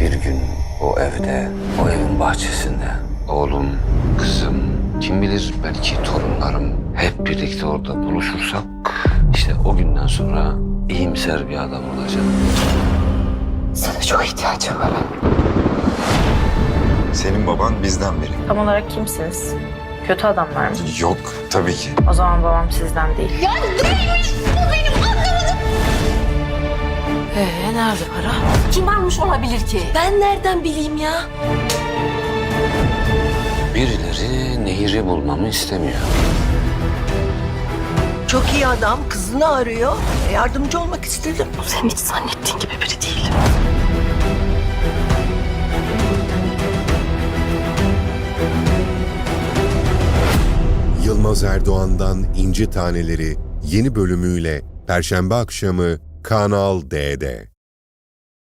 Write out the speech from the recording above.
Bir gün o evde, o evin bahçesinde oğlum, kızım, kim bilir belki torunlarım hep birlikte orada buluşursak işte o günden sonra iyimser bir adam olacağım. Sana çok ihtiyacım var. Senin baban bizden biri. Tam olarak kimsiniz? Kötü adamlar mı? Yok tabii ki. O zaman babam sizden değil. Ee, nerede para? Kim almış olabilir ki? Ben nereden bileyim ya? Birileri Nehir'i bulmamı istemiyor. Çok iyi adam kızını arıyor. E, Yardımcı olmak istedim. Sen hiç zannettiğin gibi biri değil. Yılmaz Erdoğan'dan İnci Taneleri yeni bölümüyle Perşembe akşamı Kanal D'de.